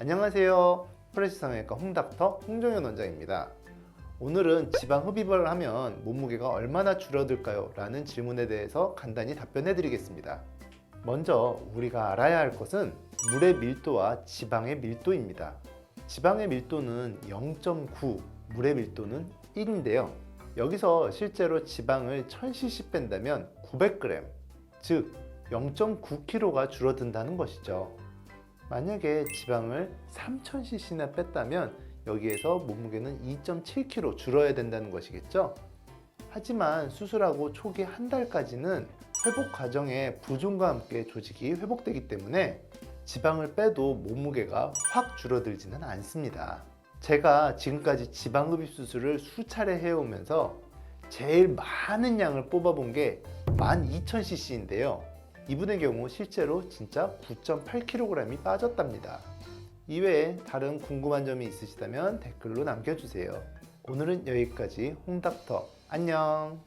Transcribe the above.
안녕하세요. 프레시 성형외과 홍닥터 홍정현 원장입니다. 오늘은 지방 흡입을 하면 몸무게가 얼마나 줄어들까요? 라는 질문에 대해서 간단히 답변해 드리겠습니다. 먼저 우리가 알아야 할 것은 물의 밀도와 지방의 밀도입니다. 지방의 밀도는 0.9, 물의 밀도는 1인데요. 여기서 실제로 지방을 1000cc 뺀다면 900g, 즉 0.9kg가 줄어든다는 것이죠. 만약에 지방을 3000cc나 뺐다면 여기에서 몸무게는 2.7kg 줄어야 된다는 것이겠죠. 하지만 수술하고 초기 한 달까지는 회복 과정에 부종과 함께 조직이 회복되기 때문에 지방을 빼도 몸무게가 확 줄어들지는 않습니다. 제가 지금까지 지방 흡입 수술을 수차례 해오면서 제일 많은 양을 뽑아본 게 12,000cc인데요. 이분의 경우 실제로 진짜 9.8kg이 빠졌답니다. 이외에 다른 궁금한 점이 있으시다면 댓글로 남겨주세요. 오늘은 여기까지 홍닥터 안녕.